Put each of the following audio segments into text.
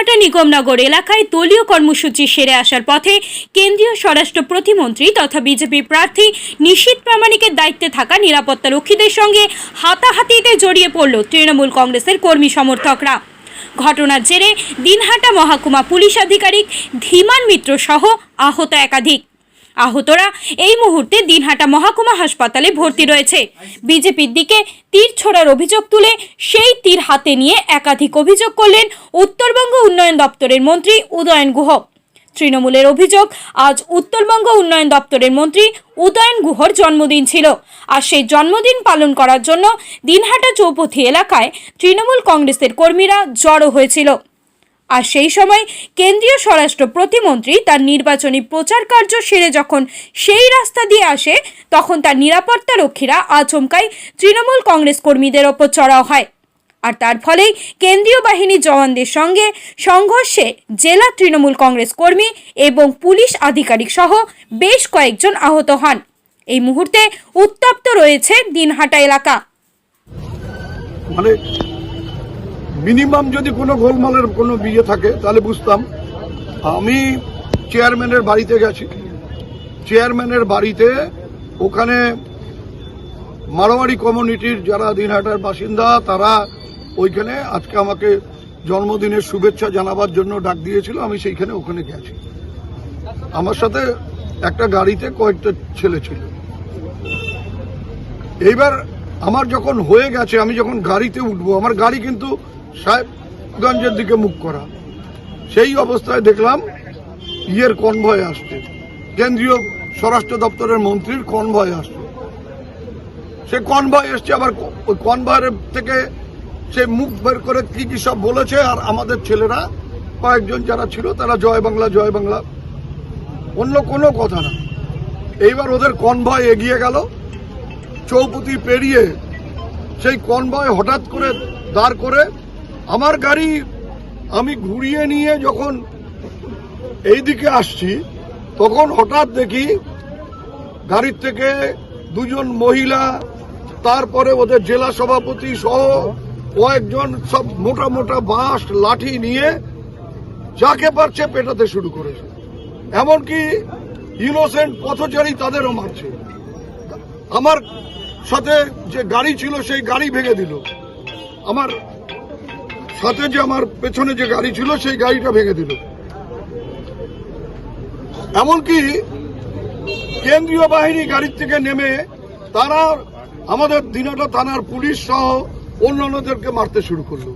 দিনহাটা নিগমনগর এলাকায় দলীয় কর্মসূচি সেরে আসার পথে কেন্দ্রীয় স্বরাষ্ট্র প্রতিমন্ত্রী তথা বিজেপি প্রার্থী নিশীত প্রামাণিকের দায়িত্বে থাকা নিরাপত্তা রক্ষীদের সঙ্গে হাতাহাতিতে জড়িয়ে পড়ল তৃণমূল কংগ্রেসের কর্মী সমর্থকরা। ঘটনার জেরে দিনহাটা মহাকুমা পুলিশ আধিকারিক ধীমান মিত্র সহ আহত একাধিক। আহতরা এই মুহূর্তে দিনহাটা মহকুমা হাসপাতালে ভর্তি রয়েছে। বিজেপির দিকে তীর ছোড়ার অভিযোগ তুলে সেই তীর হাতে নিয়ে একাধিক অভিযোগ করলেন উত্তরবঙ্গ উন্নয়ন দপ্তরের মন্ত্রী উদয়ন গুহ। তৃণমূলের অভিযোগ, আজ উত্তরবঙ্গ উন্নয়ন দপ্তরের মন্ত্রী উদয়ন গুহর জন্মদিন ছিল। আর সেই জন্মদিন পালন করার জন্য দিনহাটা চৌপথি এলাকায় তৃণমূল কংগ্রেসের কর্মীরা জড়ো হয়েছিল। আর সেই সময় কেন্দ্রীয় স্বরাষ্ট্র প্রতিমন্ত্রী তার নির্বাচনী প্রচার কার্য সেরে যখন সেই রাস্তা দিয়ে আসে, তখন তার নিরাপত্তা রক্ষীরা আচমকাই তৃণমূল কংগ্রেস কর্মীদের ওপর চড়াও হয়। আর তার ফলেই কেন্দ্রীয় বাহিনীর জওয়ানদের সঙ্গে সংঘর্ষে জেলা তৃণমূল কংগ্রেস কর্মী এবং পুলিশ আধিকারিক সহ বেশ কয়েকজন আহত হন। এই মুহূর্তে উত্তপ্ত রয়েছে দিনহাটা এলাকা। মানে মিনিমাম যদি কোনো গোলমালের কোনো বিয়ে থাকে, তাহলে বুঝতাম। আমি চেয়ারম্যানের বাড়িতে গেছি। চেয়ারম্যানের বাড়িতে ওখানে মারোয়াড়ি কমিউনিটির যারা দিনহাটার বাসিন্দা, তারা ওইখানে আজকে আমাকে জন্মদিনের শুভেচ্ছা জানাবার জন্য ডাক দিয়েছিল, আমি সেইখানে ওখানে গেছি। আমার সাথে একটা গাড়িতে কয়েকটা ছেলে ছিল। এইবার আমার যখন হয়ে গেছে, আমি যখন গাড়িতে উঠবো, আমার গাড়ি কিন্তু সাহেবগঞ্জের দিকে মুখ করা। সেই অবস্থায় দেখলাম ইয়ের কনভয় আসছে। কেন্দ্রীয় স্বরাষ্ট্র দপ্তরের মন্ত্রীর কনভয় আসছে। সে কনভয় এসছে আবার কনভয়ের থেকে সে মুখ বের করে কি কি সব বলেছে আর আমাদের ছেলেরা, কয়েকজন যারা ছিল তারা জয় বাংলা জয় বাংলা। অন্য কোনো কথা না। এইবার ওদের কনভয় এগিয়ে গেল। চৌপতি পেরিয়ে সেই কনভয় হঠাৎ করে দাঁড় করে আমার গাড়ি আমি ঘুরিয়ে নিয়ে যখন এই দিকে আসছি, তখন হঠাৎ দেখি গাড়ির থেকে দুজন মহিলা, তারপরে ওদের জেলা সভাপতি সহ কয়েকজন সব মোটা মোটা বাঁশ, লাঠি নিয়ে যাকে পারছে পেটাতে শুরু করেছে। এমনকি ইনোসেন্ট পথচারী তাদেরও মারছে। আমার সাথে যে গাড়ি ছিল, সেই গাড়ি ভেঙে দিল। আমার সাথে যে আমার পেছনে যে গাড়ি ছিল, সেই গাড়িটা ভেঙে দিল। এমনকি কেন্দ্রীয় বাহিনী গাড়ির থেকে নেমে তারা আমাদের দিনাটা থানার পুলিশ সহ অন্যান্যদেরকে মারতে শুরু করল।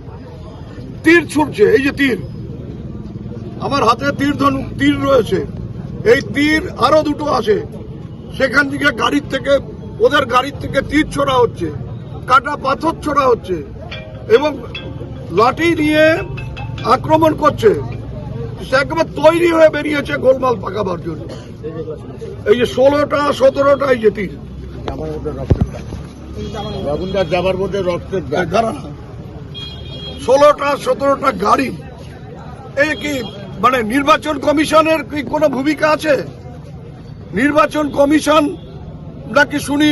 তীর ছুটছে এই যে তীর। আমার হাতে তীর ধনু তীর রয়েছে। এই তীর আরও দুটো আছে সেখান থেকে গাড়ির থেকে, ওদের গাড়ির থেকে তীর ছোড়া হচ্ছে, কাটা পাথর ছোড়া হচ্ছে এবং লাঠি নিয়ে আক্রমণ করছে। সে একেবারে তৈরি হয়ে বেরিয়েছে গোলমাল পাকাবার জন্য। এই যে ষোলোটা সতেরোটা এই যে তীর। বাবুনদার যাবার মধ্যে রক্তের দাঁড়া। ষোলোটা সতেরোটা গাড়ি। এই কি মানে নির্বাচন কমিশনের কি কোনো ভূমিকা আছে? নির্বাচন কমিশন নাকি শুনি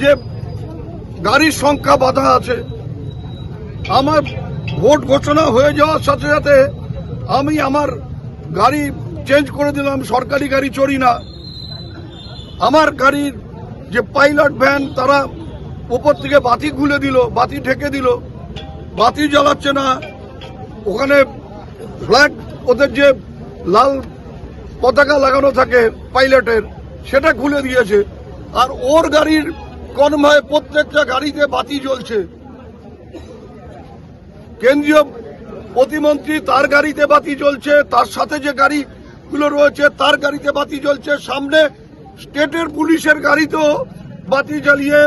যে গাড়ির সংখ্যা বাধা আছে? আমার ভোট ঘোষণা হয়ে যাওয়ার সাথে সাথে আমি আমার গাড়ি চেঞ্জ করে দিলাম, সরকারি গাড়ি চড়ি না। আমার গাড়ির যে পাইলট ভ্যান, তারা উপর থেকে বাতি খুলে দিল, বাতি ঢেকে দিল, বাতি জ্বালাচ্ছে না। ওখানে ফ্ল্যাগ ওদের যে লাল পতাকা লাগানো থাকে পাইলটের, সেটা খুলে দিয়েছে। আর ওর গাড়ির কনভয়ে প্রত্যেকটা গাড়িতে বাতি জ্বলছে। কেন্দ্রীয় প্রতিমন্ত্রী তার গাড়িতে বাতি জ্বলছে, তার সাথে যে গাড়িগুলো রয়েছে, তার গাড়িতে বাতি জ্বলছে। সামনে স্টেটের পুলিশের গাড়িতেও বাতি জ্বালিয়ে,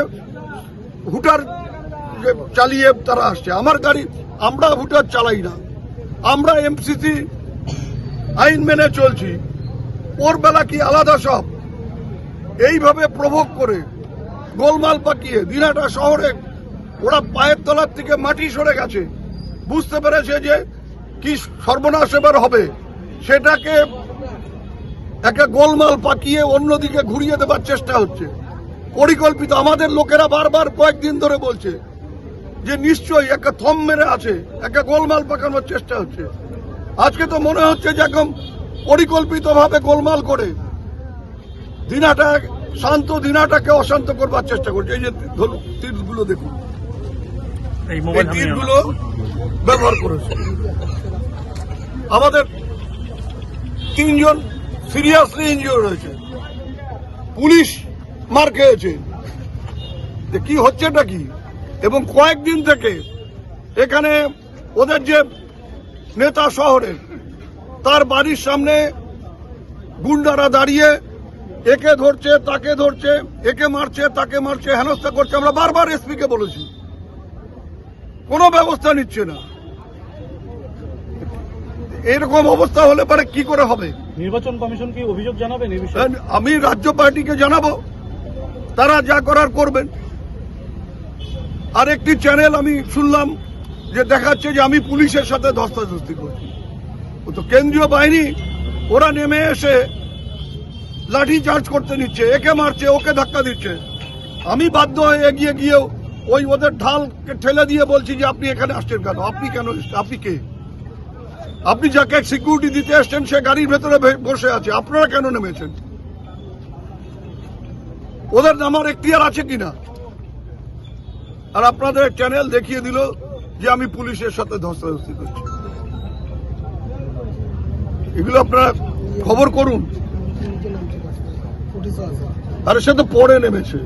হুটার চালিয়ে তারা আসছে। আমার গাড়ি, আমরা হুটার চালাই না। আমরা এমসিসি আইন মেনে চলছি। ওর বেলা কি আলাদা সব? এইভাবে প্রভোগ করে গোলমাল পাকিয়ে দিনাটা শহরে ওরা পায়ের তলার থেকে মাটি সরে গেছে। বুঝতে পেরেছে যে কি সর্বনাশ এবার হবে। সেটাকে একটা গোলমাল পাকিয়ে অন্যদিকে ঘুরিয়ে দেবার চেষ্টা হচ্ছে। পরিকল্পিত আমাদের লোকেরা বারবার কয়েকদিন ধরে বলছে যে নিশ্চয়ই একটা থম মেরে আছে একটা গোলমাল পাকানোর চেষ্টা হচ্ছে। আজকে তো মনে হচ্ছে যে একদম পরিকল্পিতভাবে গোলমাল করে দিনাটা শান্ত দিনাটাকে অশান্ত করবার চেষ্টা করছে। এই যে ধরুন তীরগুলো দেখুন। এই তীরগুলো ব্যবহার করেছে। আমাদের তিনজন সিরিয়াসলি ইনজিওর হয়েছে। পুলিশ মার খেয়েছে। যে কি হচ্ছেটা কি? এবং কয়েকদিন থেকে এখানে ওদের যে নেতা শহরের তার বাড়ির সামনে গুন্ডারা দাঁড়িয়ে একে ধরছে, তাকে ধরছে, একে মারছে, তাকে মারছে, হেনস্থা করছে। আমরা বারবার এসপিকে বলেছি। কোনো ব্যবস্থা নিচ্ছে না। এরকম অবস্থা হলে পরে কি করে হবে? নির্বাচন কমিশন কি অভিযোগ জানাবেন আমি রাজ্য পার্টিকে জানাব। তারা যা করার করবেন। আর একটি চ্যানেল আমি শুনলাম যে দেখাচ্ছে যে আমি পুলিশের সাথে ধস্তাধস্তি করছি। ও তো কেন্দ্রীয় বাহিনী ওরা নেমে এসে লাঠি চার্জ করতে নিচ্ছে। একে মারছে ওকে ধাক্কা দিচ্ছে। আমি বাধ্য হয়ে এগিয়ে গিয়েও ওই ওদের ঢালকে ঠেলে দিয়ে বলছি যে আপনি এখানে আসছেন কেন? আপনি কেন? আপনি কে? আপনি যাকে সিকিউরিটি দিতে আসছেন সে গাড়ির ভেতরে বসে আছে। আপনারা কেন নেমেছেন? ওদের নামার এখতিয়ার আছে কিনা? আর আপনাদের চ্যানেল দেখিয়ে দিল যে আমি পুলিশের সাথে ধস্তাধস্তি করছি। এগুলো আপনারা খবর করুন। আরে সে তো পরে নেমেছে।